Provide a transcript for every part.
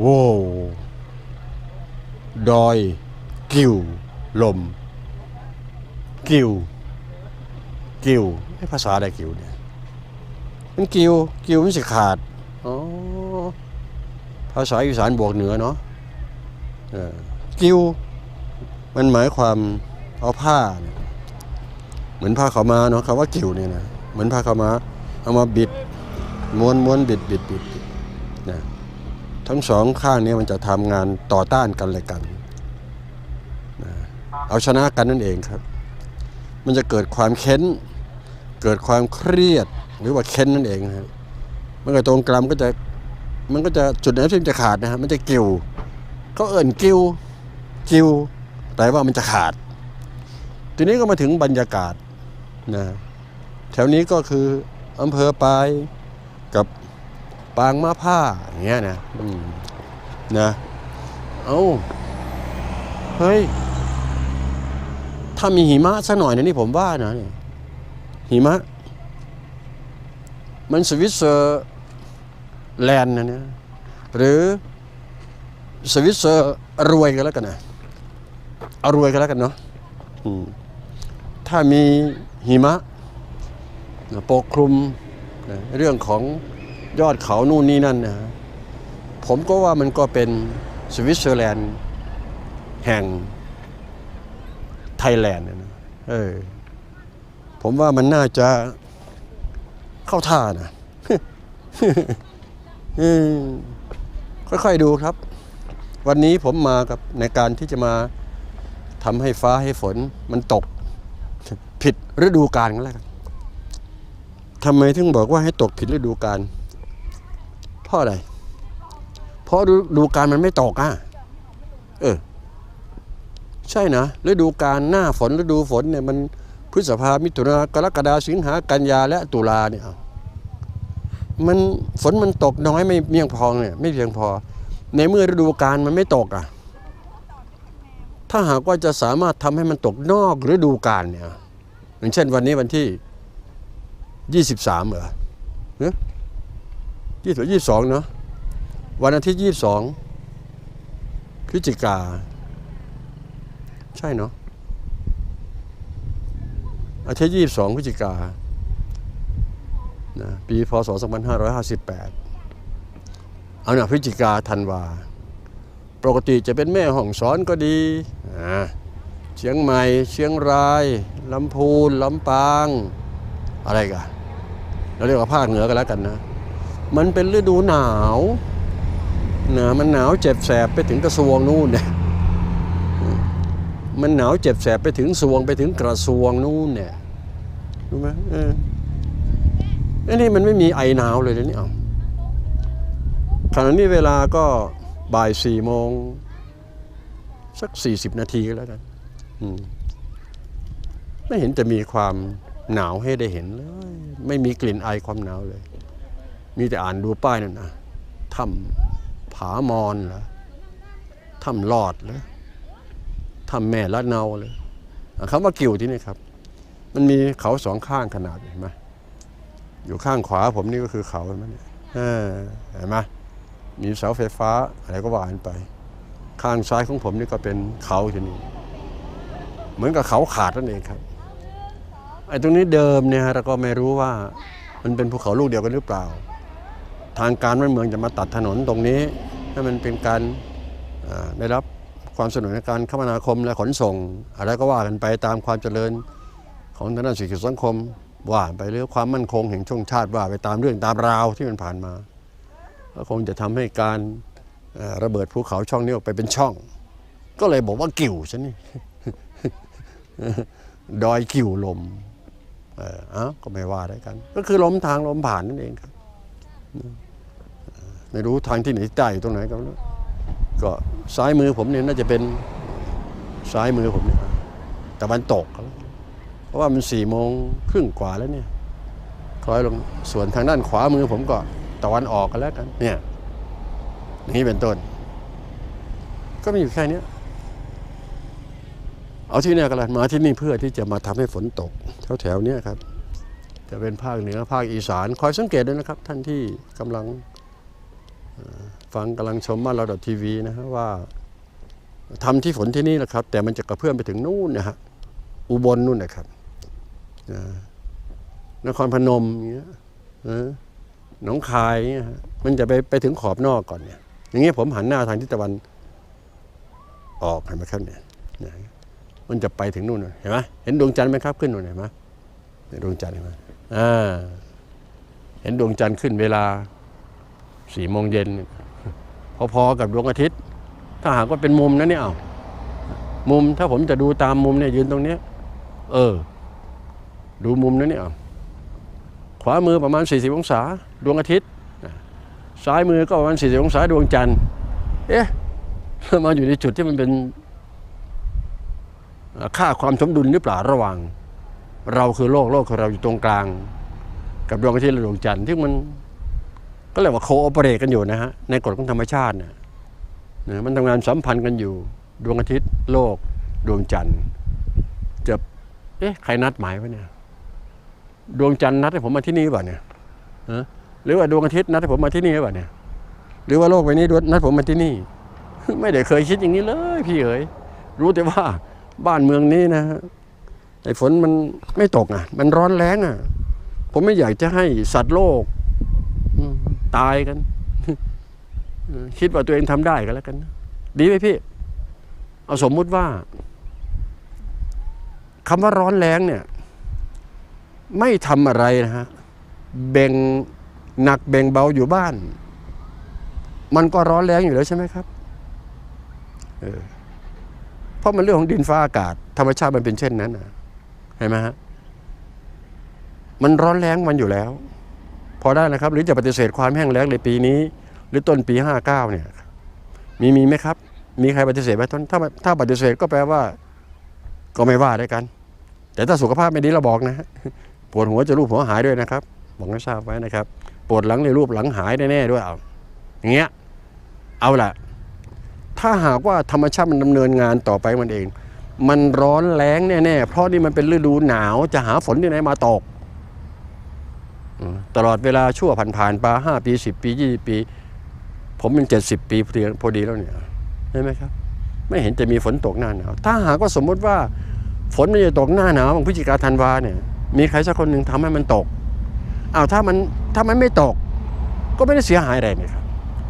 โว้วดอย กิวลม กิวกิวไอภาษาอะไรกิวเนี่ยมันกิวกิวมันสิขาดอ๋อภาษาอีสานบวกเหนือเนาะกิวมันหมายความเอาผ้า เหมือนผ้าขามาเนาะคำว่ากิวเนี่ยนะเหมือนผ้าขามา เอามาบิดม้วนม้วนบิดบิดบิดนะ ทั้งสองข้างเนี้มันจะทำงานต่อต้านกันเลยกันนะเอาชนะกันนั่นเองครับ มันจะเกิดความเค้น เกิดความเครียดหรือว่าเค้นนั่นเองครับมันก็ตรงกลางก็จะมันก็จะจุดไหนที่มันจะขาดนะฮะมันจะกิ่วเขาเอิ่นกิ่วกิ่วแต่ว่ามันจะขาด ทีนี้ก็มาถึงบรรยากาศนะแถวนี้ก็คืออำเภอปลายกับ ปางมะผ้าอย่างเงี้ยนะนะเอาเฮ้ย ถ้ามีหิมะสักหน่อยนะนี่ผมว่านะนี่หิมะ มันสวิตเซอร์แลนด์นะเนี่ยหรือสวิตเซอร์รวยกันแล้วกันนะเอารวยกันแล้วกันเนาะถ้ามีหิมะนะปกคลุมนะเรื่องของ ยอดเขานู่นนี่นั่นนะผมก็ว่ามันก็เป็นสวิตเซอร์แลนด์แห่งไทยแลนด์นะเออผมว่ามันน่าจะเข้าท่านะค่อยๆดูครับ วันนี้ผมมากับในการที่จะมาทำให้ฟ้าให้ฝนมันตก ผิดฤดูกาลกันแล้วกันทำไมถึงบอกว่าให้ตกผิดฤดูกาล ราะอะไร เพราะดูกาลมันไม่ตกอะ เออ ใช่นะฤดูกาลหน้าฝนฤดูฝนเนี่ยมันพฤษภามิถุนากรกฎาสิงหากันยาและตุลาเนี่ยมันฝนมันตกน้อยไม่เพียงพอเนี่ยไม่เพียงพอ ในเมื่อฤดูกาลมันไม่ตกอะ ถ้าหากว่าจะสามารถทำให้มันตกนอกฤดูกาลเนี่ยอย่างเช่นวันนี้วันที่ยี่สิบสามเหรอ ยี่สิบยี่สองเนาะวันอาทิตย์ยี่สองพฤศจิกา ใช่เนาะอาทิตย์ยี่สองพฤศจิกานะปีพศสองพันห้าร้อยห้าสิบแปดเอาหน่ะพฤศจิกาธันวา ปกติจะเป็นแม่ห้องสอนก็ดีเชียงใหม่ เชียงรายลำพูนลำปาง อะไรกันเราเรียกว่าภาคเหนือกันแล้วกันนะ มันเป็นฤดูหนาวนะมันหนาวเจ็บแสบไปถึงกระทรวงนู่นเนี่ยมันหนาวเจ็บแสบไปถึงสวงไปถึงกระทรวงนู่นเนี่ยรู้ไหมเออไอ้นี่มันไม่มีไอหนาวเลยนะนี่เอาขณะนี้เวลาก็บ่ายสี่โมงสักสี่สิบนาทีก็แล้วกันไม่เห็นจะมีความหนาวให้ได้เห็นเลย ไม่มีกลิ่นไอความหนาวเลย มีแต่อ่านดูป้ายนั่นนะถ้ำผามอนเหรอถ้ำหลอดเหรอถ้ำแม่ละเนาเลยคำว่ากิ่วที่นี่ครับ มันมีเขาสองข้างขนาดเห็นไหมอยู่ข้างขวาผมนี่ก็คือเขาเห็นไหมเนี่ยเห็นไหมมีเสาไฟฟ้าอะไรก็ว่ากันไป ข้างซ้ายของผมนี่ก็เป็นเขาทีนี้เหมือนกับเขาขาดนั่นเองครับไอ้ตรงนี้เดิมเนี่ยฮะเราก็ไม่รู้ว่ามันเป็นภูเขาลูกเดียวกันหรือเปล่า ทางการเมืองจะมาตัดถนนตรงนี้ให้มันเป็นการได้รับความสนุนในการคมนาคมและขนส่ง อะไรก็ว่ากันไปตามความเจริญของทางด้านเศรษฐกิจสังคมว่าไปเรื่องความมั่นคงแห่งชาติชาติว่าไปตามเรื่องตามราวที่มันผ่านมาก็คงจะทำให้การระเบิดภูเขาช่องนี้ออกไปเป็นช่อง ก็เลยบอกว่ากิ่วฉันนี่ดอยกิ่วลมเออเอ้าก็ไม่ว่าได้กัน ก็คือลมทางลมผ่านนั่นเองครับ ไม่รู้ทางที่ไหนใต้อยู่ตรงไหนก็ไม่รู้ก็ซ้ายมือผมเนี่ยน่าจะเป็นซ้ายมือผมเนี่ยตะวันตกครับเพราะว่ามันสี่โมงครึ่งกว่าแล้วเนี่ยคล้อยลงส่วนทางด้านขวามือผมก็ตะวันออกกันแล้วกันเนี่ยอย่างนี้เป็นต้น ก็มีอยู่แค่เนี้ยเอาที่เนี่ยกันละมาที่นี่เพื่อที่จะมาทำให้ฝนตกแถวแถวๆเนี้ยครับ จะเป็นภาคเหนือภาคอีสานคอยสังเกตด้วยนะครับ ท่านที่กำลังฟังกำลังชมมาเราดอทีวีนะฮะว่าทำที่ฝนที่นี่แหละครับ แต่มันจะกระเพื่อมไปถึงนู่นนะฮะอุบลนู่นนะครับนครพนมอย่างเงี้ยหนองคายเงี้ยฮะมันจะไปไปถึงขอบนอกก่อนเนี่ย อย่างเงี้ยผมหันหน้าทางทิศตะวันออกเห็นไหมครับเนี่ยเนี่ยมันจะไปถึงนู่นเห็นไหมเห็นดวงจันทร์ไหมครับขึ้นนู่นเห็นไหมดวงจันทร์เห็นไหม เห็นดวงจันทร์ขึ้นเวลาสี่โมงเย็นพอๆกับดวงอาทิตย์ ถ้าหากว่าเป็นมุมนะเนี่ยเอามุมถ้าผมจะดูตามมุมเนี่ยยืนตรงเนี้ยเออ ดูมุมนะเนี่ยเอาขวามือประมาณ 40 องศา ดวงอาทิตย์ ซ้ายมือก็ประมาณ 40 องศาดวงจันทร์เอ๊ะมาอยู่ในจุดที่มันเป็นค่าความสมดุลหรือเปล่าระหว่าง เราคือโลกโลกคือเราอยู่ตรงกลาง กับดวงอาทิตย์และดวงจันทร์ที่มันก็เรียกว่าโคโอเปเรตกันอยู่นะฮะในกฎของธรรมชาติเนี่ยนะมันทำงานสัมพันธ์กันอยู่ดวงอาทิตย์โลกดวงจันทร์จะเอ๊ะใครนัดหมายวะเนี่ยดวงจันทร์นัดให้ผมมาที่นี่หรือเปล่าเนี่ยหรือว่าดวงอาทิตย์นัดให้ผมมาที่นี่หรือเปล่าเนี่ยหรือว่าโลกใบนี้นัดผมมาที่นี่ ไม่ได้เคยคิดอย่างนี้เลย พี่เอ๋ยรู้แต่ว่าบ้านเมืองนี้นะฮะ ไอ้ฝนมันไม่ตกอะ มันร้อนแรงอะ ผมไม่อยากจะให้สัตว์โลกตายกัน คิดว่าตัวเองทำได้กันแล้วกัน ดีไหมพี่ เอาสมมุติว่าคำว่าร้อนแรงเนี่ย ไม่ทำอะไรนะฮะแบ่งหนักแบ่งเบาอยู่บ้าน มันก็ร้อนแรงอยู่แล้วใช่ไหมครับเออเพราะมันเรื่องของดินฟ้าอากาศ ธรรมชาติมันเป็นเช่นนั้นนะ ห็นไหมฮะมันร้อนแรงมันอยู่แล้ว พอได้นะครับ หรือจะปฏิเสธความแห้งแล้งในปีนี้ หรือต้นปีห้าเก้าเนี่ย มีมีไหมครับ มีใครปฏิเสธไหมถ้าถ้าถ้าปฏิเสธก็แปลว่า ก็ไม่ว่าได้กัน แต่ถ้าสุขภาพไม่ดีเราบอกนะปวดหัวจะรูปหัวหายด้วยนะครับ บอกให้ทราบไว้นะครับปวดหลังในรูปหลังหายแน่ๆด้วยเอาอย่างเงี้ยเอาล่ะ ถ้าหากว่าธรรมชาติมันดำเนินงานต่อไปมันเอง มันร้อนแรงแน่ๆ เพราะนี่มันเป็นฤดูหนาวจะหาฝนที่ไหนมาตก ตลอดเวลาชั่วผ่านผ่านๆมาห้าปีสิบปียี่ปี ผมเป็นเจ็ดสิบปีพอดีแล้วเนี่ยใช่ไหมครับ ไม่เห็นจะมีฝนตกหน้าหนาว ถ้าหากว่าสมมติว่า ฝนมันจะตกหน้าหนาวของพฤศจิกาธันวาเนี่ย มีใครสักคนหนึ่งทำให้มันตกอ้าวถ้ามันถ้ามันไม่ตก ก็ไม่ได้เสียหายอะไรนี่ครับ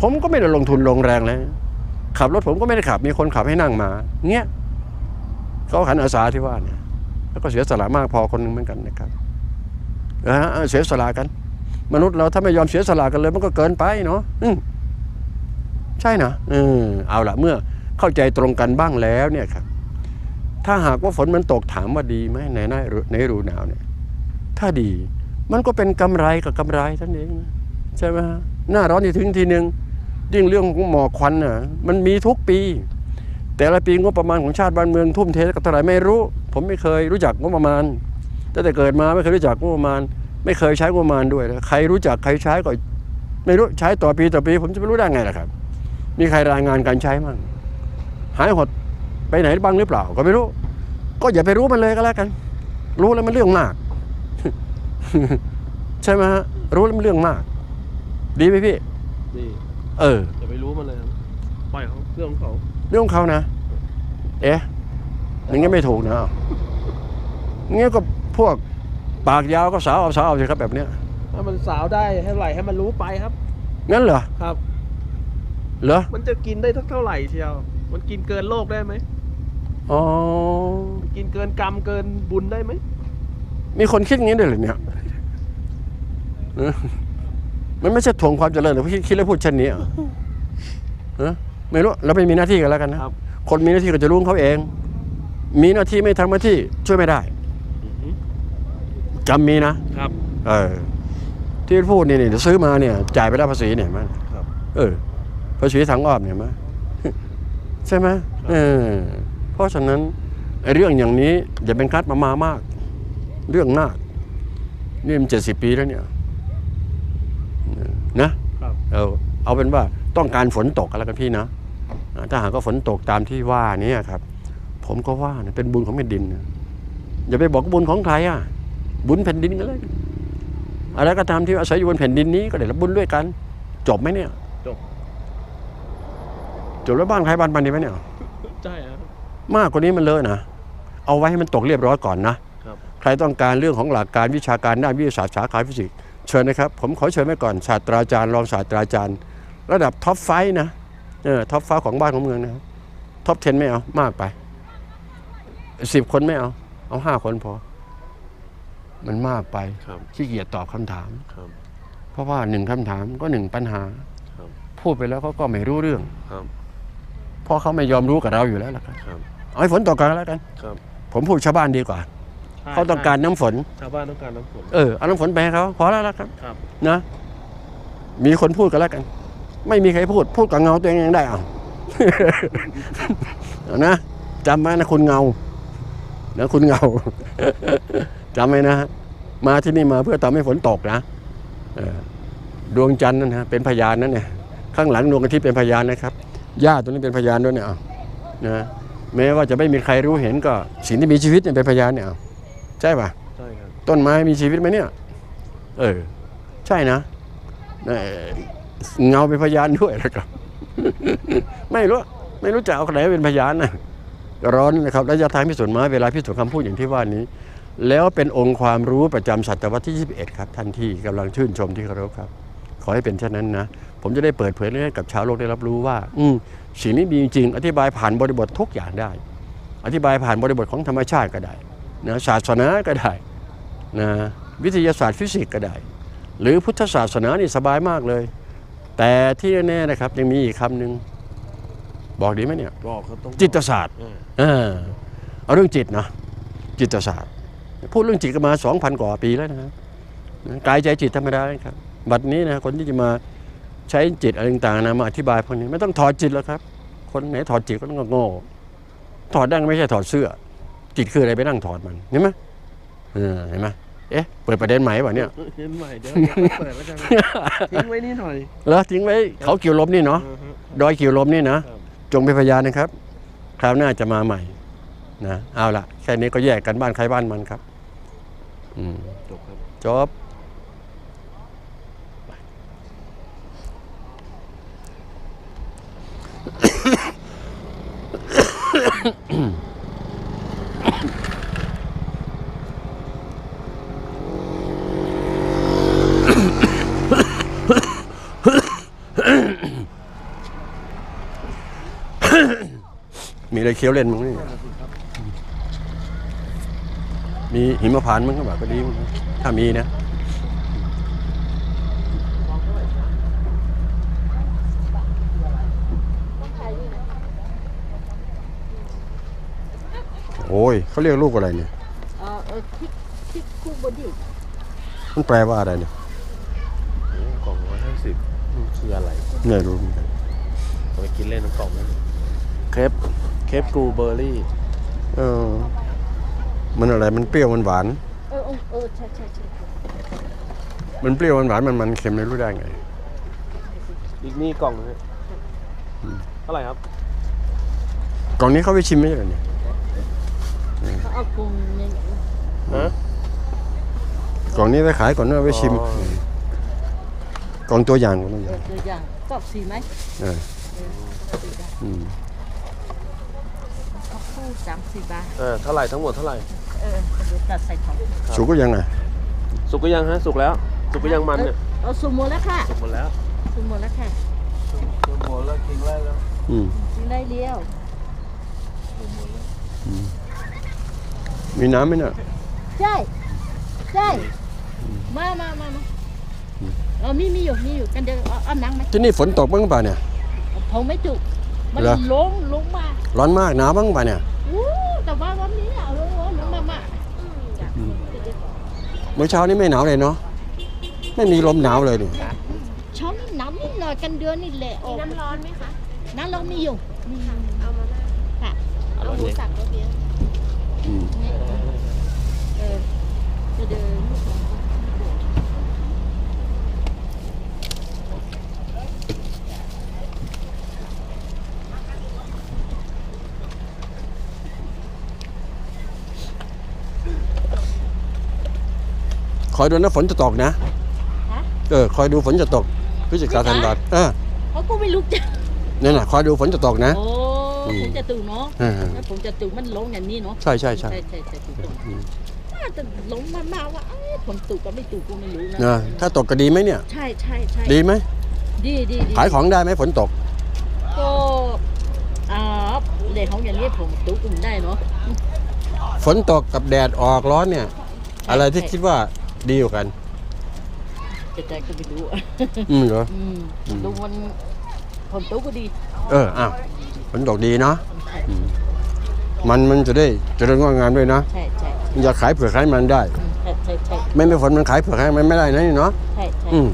ผมก็ไม่ได้ลงทุนลงแรงเลยขับรถผมก็ไม่ได้ขับมีคนขับให้นั่งมาเงี้ย เขาขันอาสาที่ว่าเนี่ยแล้วก็เสียสละมากพอคนหนึ่งเหมือนกันนะครับนะฮะเสียสละกัน มนุษย์เราถ้าไม่ยอมเสียสละกันเลย มันก็เกินไปเนาะอืมใช่นะเออเอาละเมื่อเข้าใจตรงกันบ้างแล้วเนี่ยครับ ถ้าหากว่าฝนมันตกถามว่าดีไหมในหน้าในฤดูหนาวเนี่ย ถ้าดีมันก็เป็นกำไรกับกำไรท่านเองใช่ไหมฮะหน้าร้อนอีกถึงทีหนึ่งยิ่งเรื่องของหมอกควันน่ะ มันมีทุกปี แต่ละปีงบประมาณของชาติบ้านเมืองทุ่มเทกับเท่าไหร่ไม่รู้ ผมไม่เคยรู้จักงบประมาณตั้งแต่เกิดมาไม่เคยรู้จักงบประมาณ ไม่เคยใช้งบประมาณด้วยนะใครรู้จักใครใช้ก็ไม่รู้ใช้ต่อปีต่อปี ผมจะไปรู้ได้ไงล่ะครับ มีใครรายงานการใช้มั่งหายหดไปไหนบ้างหรือเปล่า ก็ไม่รู้ ก็อย่าไปรู้มันเลยก็แล้วกัน รู้แล้วมันเรื่องมาก ใช่ไหมฮะรู้แล้วมันเรื่องมาก ดีไหมพี่นี่เอออย่าไปรู้มันเลยครับปล่อยเขาเรื่องของเขา เรื่องของเขานะ เอ๊ะอย่างงี้ไม่ถูกนะอย่างงี้ก็พวกปากยาวก็สาวเอาสาวเอาสิครับแบบเนี้ยถ้ามันสาวได้ให้ไหร่ให้มันรู้ไปครับ งั้นเหรอครับ เหรอมันจะกินได้ทักเท่าไหร่เชียว มันกินเกินโลกได้ไหมอ๋อกินเกินกรรมเกินบุญได้ไหมมีคนคิดอย่างนี้ด้วยเหรอเนี่ยเออมันไม่ใช่ถ่วงความเจริญหรือคิดคิดแล้วพูดเช่นนี้เหรอเออ ไม่รู้เราไม่มีหน้าที่กันแล้วกันนะ ครับ คนมีหน้าที่ก็จะรู้ของเขาเอง มีหน้าที่ไม่ทำหน้าที่ช่วยไม่ได้อือหือจำมีนะ ครับ เออ ที่พูดนี่นี่เดี๋ยวซื้อมาเนี่ย จ่ายไปแล้วภาษีเนี่ยเห็นไหมครับเออภาษีทางอ้อมเนี่ยเห็นไหมใช่ไหมเออเพราะฉะนั้นไอ้เรื่องอย่างนี้อย่าเป็นคัดมามามาก เรื่องมากนี่มันเจ็ดสิบปีแล้วเนี่ยนะ ครับ เอาเอาเป็นว่าต้องการฝนตกกันแล้วกันพี่นะอ่า ถ้าหากว่าฝนตกตามที่ว่านี้ครับ ผมก็ว่านะเป็นบุญของแผ่นดินนะอย่าไปบอกว่าบุญของใครอะ บุญแผ่นดินกันเลยอะไรก็ตามที่อาศัยอยู่บนแผ่นดินนี้ก็ได้รับบุญด้วยกัน จบไหมเนี่ย จบจบแล้วบ้านใครบ้านมันดีไหมเนี่ยใช่ครับมากกว่านี้มันเลอะนะเอาไว้ให้มันตกเรียบร้อยก่อนนะครับใครต้องการเรื่องของหลักการวิชาการด้านวิทยาศาสตร์สาขาฟิสิกส์เชิญนะครับ ผมขอเชิญไว้ก่อนศาสตราจารย์รองศาสตราจารย์ ระดับท็อปไฟว์นะเออท็อปไฟว์ของบ้านของเมืองนะครับท็อป10ไม่เอามากไปสิบคนไม่เอา เอาห้าคนพอ มันมากไปครับขี้เกียจตอบคำถามครับเพราะว่าหนึ่งคำถามก็หนึ่งปัญหาครับพูดไปแล้วเขาก็ไม่รู้เรื่องครับเพราะเขาไม่ยอมรู้กับเราอยู่แล้วล่ะครับครับเอาให้ฝนตกกันแล้วกันครับผมพูดชาวบ้านดีกว่าใช่เขาต้องการน้ำฝนชาวบ้านต้องการน้ำฝนเออเอาน้ำฝนไปให้เขาพอแล้วละครับครับนะมีคนพูดกันแล้วกัน ไม่มีใครพูด พูดกับเงาตัวเองยังได้เอาเอานะจำไว้นะคุณเงานะคุณเงาจำไว้นะฮะมาที่นี่มาเพื่อทำให้ฝนตกนะเออดวงจันทร์นั่นนะเป็นพยานนั่นเนี่ยข้างหลังดวงอาทิตย์เป็นพยานนะครับหญ้าตัวนี้เป็นพยานด้วยเนี่ยเอานะแม้ว่าจะไม่มีใครรู้เห็นก็ สิ่งที่มีชีวิตเนี่ยเป็นพยานเนี่ยเอาใช่ปะใช่ครับต้นไม้มีชีวิตไหมเนี่ย เออ ใช่นะ เงาเป็นพยานด้วยนะครับ ไม่รู้ ไม่รู้จะเอาใครเป็นพยานนะร้อนนะครับระยะทางพิสูจน์ม้เวลาพิสูจน์คำพูดอย่างที่ว่านี้ แล้วเป็นองค์ความรู้ประจำศตวรรษที่ 21 ครับท่านที่กำลังชื่นชมที่เคารพครับ ขอให้เป็นเช่นนั้นนะ ผมจะได้เปิดเผยให้กับชาวโลกได้รับรู้ว่า อืสิ่งนี้มีจริง อธิบายผ่านบริบททุกอย่างได้ อธิบายผ่านบริบทของธรรมชาติก็ได้นะศาสนาก็ได้นะวิทยาศาสตร์ฟิสิกส์ก็ได้ หรือพุทธศาสนานี่สบายมากเลย แต่ที่แน่ๆนะครับยังมีอีกคำหนึ่งบอกดีไหมเนี่ย บอกเขาต้องจิตศาสตร์เออเออเอาเรื่องจิตนะจิตศาสตร์ พูดเรื่องจิตกันมา 2,000 กว่าปีแล้วนะครับกายใจจิตธรรมดาครับ บัดนี้นะคนที่จะมาใช้จิตอะไรต่างๆนะมาอธิบายพวกนี้ไม่ต้องถอดจิตแล้วครับ คนไหนถอดจิตก็ต้องโง่ถอดได้ก็ไม่ใช่ถอดเสื้อ จิตคืออะไรไปนั่งถอดมันเห็นไหมเออเห็นไหม เอ๊ะ เปิดประเด็นใหม่ป่ะเนี่ย เห็นใหม่เดี๋ยวเดี๋ยวเปิดแล้วกันทิ้งไว้นี่หน่อย แล้วทิ้งไว้เขาเกี่ยวลมนี่เนาะอือฮึดอยเกี่ยวลมนี่นะครับจงเป็นพยานนะครับ คราวหน้าจะมาใหม่นะ เอาละแค่นี้ก็แยกกันบ้านใครบ้านมันครับ อืมจบครับจบ มีอะไรเคี้ยวเล่นมั้งนี่มีหิมพานต์มั้งก็แบบก็ดีมั้งถ้ามีนะโอ้ยเขาเรียกลูกอะไรเนี่ยเออเออคิกคิกคูบอดี้มันแปลว่าอะไรเนี่ยกล่องร้อยห้าสิบคืออะไรไม่รู้เหมือนกันเอาไปกินเล่นทั้งกล่องนั้น เคปเคปกูเบอร์รี่ เออ มันอะไรมันเปรี้ยวมันหวานเออเออเออใช่ใช่ใช่มันเปรี้ยวมันหวานมันมันเค็มไม่รู้ได้ไง อีกนี่กล่องนึงฮะเท่าไหร่ครับ กล่องนี้เขาไปชิมไม่ใช่เหรอเนี่ยเขาเอากรุงเนี่ยฮะกล่องนี้ไปขายก่อนนะเอาไปชิมอ๋ออืมกล่องตัวอย่างกล่องตัวอเอย่างอตัวอย่างกรอบสีไหมเออ เออตัวอย่าง อืม เขา คู่สามสี่บาท เออเท่าไหร่ทั้งหมดเท่าไหร่ เออเดี๋ยวตัดใส่ของสุกก็ยังไงสุกก็ยังฮะสุกแล้ว สุกก็ยังมันเนี่ยเอาสุกหมดแล้วค่ะสุกหมดแล้วสุกหมดแล้วค่ะสุกหมดแล้วกินได้แล้วอืมกินได้เลี้ยวมีน้ำไหมเนี่ยใช่ใช่มามามามาเออมีมีอยู่มีอยู่กันเดี๋ยวเอาเอาหนังไหมที่นี่ฝนตกบ้างเปล่าเนี่ยผมไม่จุก มันเหรอ ลงลงมาร้อนมากหนาวบ้างเปล่าเนี่ย อู้แต่ว่าวันนี้เอาลงลงลงมามาเมื่อเช้านี้ไม่หนาวเลยเนาะไม่มีลมหนาวเลยนี่ช้อนน้ำนิดหน่อยกันเดือนนี่แหละมีน้ำร้อนไหมคะ น้ำเรามีอยู่มีอยู่เอามาม่าค่ะเอาหมูสับรสเดียวอืม เออจะเดิน คอยดูนะฝนจะตกนะฮะ เออคอยดูฝนจะตกพฤศจิกาธันวาเออพอเขาก็ไม่ลุกจ้ะนั่นน่ะคอยดูฝนจะตกนะ โอ้อืม ผมจะตื่นเนาะอ่าแล้วผมจะตื่นมันลงอย่างนี้เนาะใช่ใช่ใช่ ใช่ใช่ใช่ถูกต้องอืม น่าจะลงมามาว่าเอ้ยผมตุกก็ไม่ตุกก็ไม่รู้นะนะถ้าตกก็ดีไหมเนี่ย ใช่ใช่ใช่ดีไหมดีดีดีขายของได้ไหมฝนตก ก็อ่าเด็กของอย่างนี้ผมตุกอุ่นได้เนาะ ฝนตกกับแดดออกร้อนเนี่ย อะไรที่คิดว่า ดีกว่ากันแต่ใจก็ไม่รู้อืมเหรอ อืมอืมดูมันผมตุกก็ดีเอออ้าวฝนตกดีเนาะอืมมันมันจะได้เจริญงอกงามด้วยนะใช่ใช่มันจะขายเผือกขายมันได้อืมใช่ใช่ใช่ไม่ไม่ฝนมันขายเผือกขายมันไม่ได้นะนี่เนาะใช่ใช่อืม